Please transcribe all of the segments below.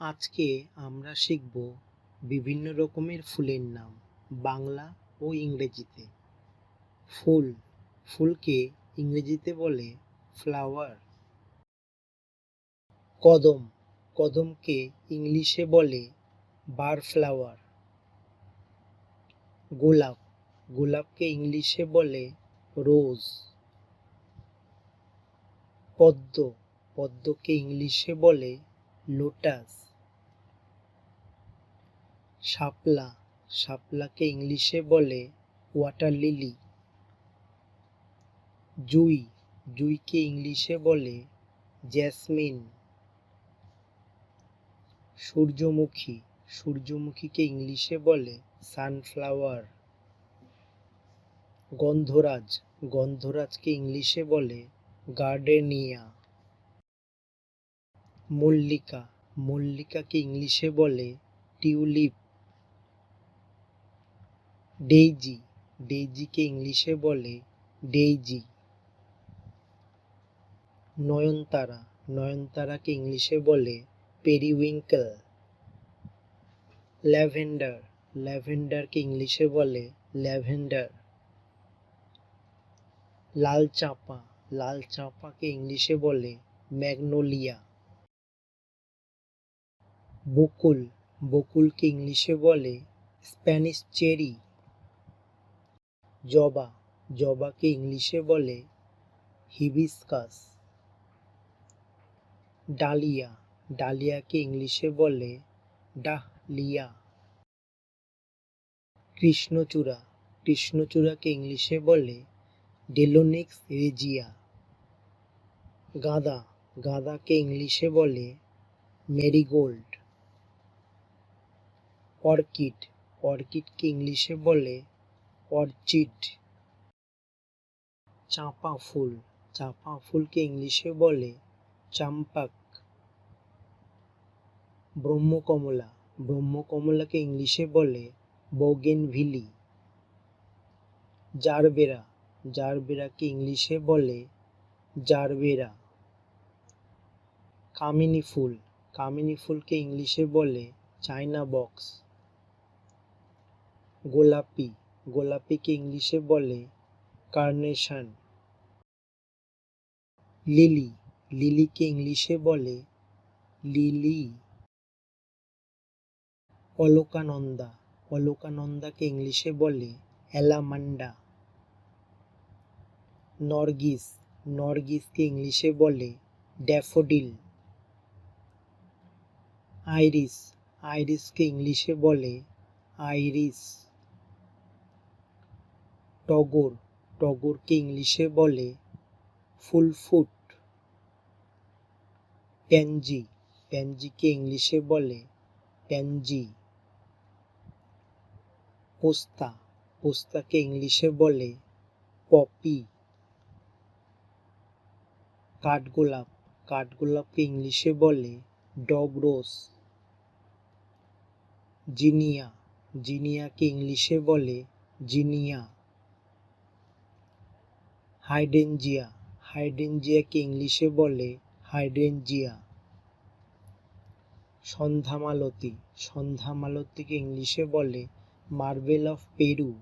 আজকে আমরা শিখব বিভিন্ন রকমের ফুলের নাম বাংলা ও ইংরেজিতে। ফুল, ফুলকে ইংরেজিতে বলে ফ্লাওয়ার। কদম, কদমকে ইংলিশে বলে বার ফ্লাওয়ার। গোলাপ, গোলাপকে ইংলিশে বলে রোজ। পদ্ম, পদ্মকে ইংলিশে বলে লোটাস। শাপলা, শাপলাকে ইংলিশে বলে ওয়াটার লিলি জুই, জুইকে ইংলিশে বলে জ্যাসমিন সূর্যমুখী, সূর্যমুখীকে ইংলিশে বলে সানফ্লাওয়ার গন্ধরাজ, গন্ধরাজকে ইংলিশে বলে গার্ডেনিয়া মল্লিকা, মল্লিকাকে ইংলিশে বলে টিউলিপ ডেইজি ডেইজিকে ইংলিশে বলে ডেইজি নয়নতারা। নয়নতারাকে ইংলিশে বলে পেরিউইঙ্কেল ল্যাভেন্ডার ল্যাভেন্ডারকে ইংলিশে বলে ল্যাভেন্ডার লাল চাঁপা লাল চাঁপাকে ইংলিশে বলে ম্যাগনোলিয়া বকুল। বকুলকে ইংলিশে বলে স্প্যানিশ চেরি জবা, জবাকে ইংলিশে বলে হিবিস্কাস ডালিয়া, ডালিয়াকে ইংলিশে বলে ডাহলিয়া। কৃষ্ণচূড়া, কৃষ্ণচূড়াকে ইংলিশে বলে ডেলোনিক্স রেজিয়া গাঁদা, গাঁদাকে ইংলিশে বলে মেরিগোল্ড অর্কিড, অর্কিডকে ইংলিশে বলে অর্চিড চাঁপা ফুল। চাঁপা ফুলকে ইংলিশে বলে চাম্পাক। ব্রহ্মকমলা। ব্রহ্মকমলাকে ইংলিশে বলে বোগেনভিলি। জারবেরা। জারবেরাকে ইংলিশে বলে জারবেরা। কামিনী ফুল। কামিনী ফুলকে ইংলিশে বলে চায়না বক্স। গোলাপি। গোলাপিকে ইংলিশে বলে কার্নেশন। লিলি, লিলিকে ইংলিশে বলে লিলি। অলোকানন্দা, অলোকানন্দাকে ইংলিশে বলে অ্যালামান্ডা। নরগিস, নরগিসকে ইংলিশে বলে ড্যাফোডিল। আইরিস, আইরিসকে ইংলিশে বলে আইরিস। টগর, টগরকে ইংলিশে বলে ফুলফুট। প্যানজি, প্যানজিকে ইংলিশে বলে প্যানজি। পোস্তা, পোস্তাকে ইংলিশে বলে পপি। কাঠগোলাপ, কাঠগোলাপকে ইংলিশে বলে ডগ রোজ। জিনিয়া, জিনিয়াকে ইংলিশে বলে জিনিয়া। হাইডেনজিয়া। হাইডেনজিয়াকে ইংলিশে বলে হাইডেনজিয়া। সন্ধ্যামালতী সন্ধ্যামালতীকে ইংলিশে বলে মার্বেল অফ পেরু।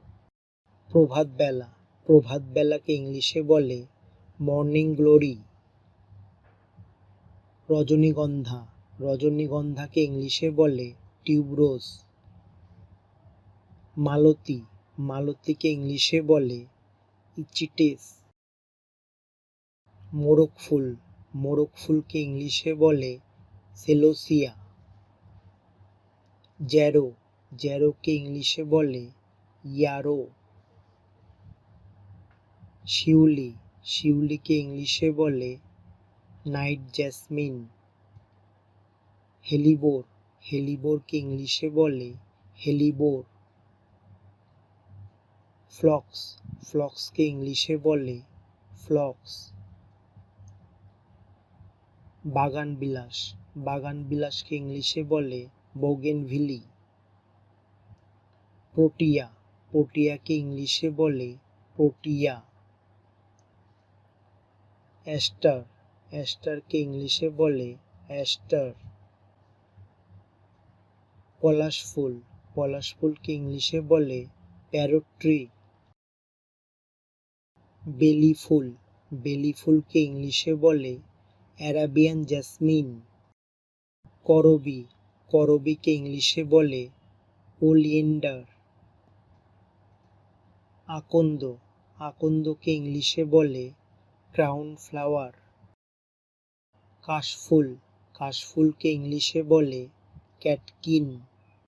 প্রভাতবেলা। প্রভাতবেলাকে ইংলিশে বলে মর্নিং গ্লোরি। রজনীগন্ধা। রজনীগন্ধাকে ইংলিশে বলে টিউবরোজ। মালতী। মালতীকে ইংলিশে বলে ইচিটেস। মোরগ ফুল। মোরগ ফুলকে ইংলিশে বলে সেলোসিয়া। জ্যারো। জ্যারোকে ইংলিশে বলে ইয়ারো। শিউলি। শিউলিকে ইংলিশে বলে নাইট জ্যাসমিন। হেলিবোর। হেলিবোরকে ইংলিশে বলে হেলিবোর। ফ্লক্স। ফ্লক্সকে ইংলিশে বলে ফ্লক্স। বাগান বিলাস বাগান বিলাসকে ইংলিশে বলে বোগেনভিলি। প্রোটিয়া প্রোটিয়াকে ইংলিশে বলে প্রোটিয়া অ্যাস্টার অ্যাস্টারকে ইংলিশে বলে অ্যাস্টার পলাশ ফুল পলাশ ফুলকে ইংলিশে বলে প্যারট ট্রি বেলি ফুল বেলি ফুলকে ইংলিশে বলে অ্যারাবিয়ান জ্যাসমিন করবি, করবিকে ইংলিশে বলে ওলিয়েন্ডার। আকন্দ, আকন্দকে ইংলিশে বলে ক্রাউন ফ্লাওয়ার। কাশফুল, কাশফুলকে ইংলিশে বলে ক্যাটকিন।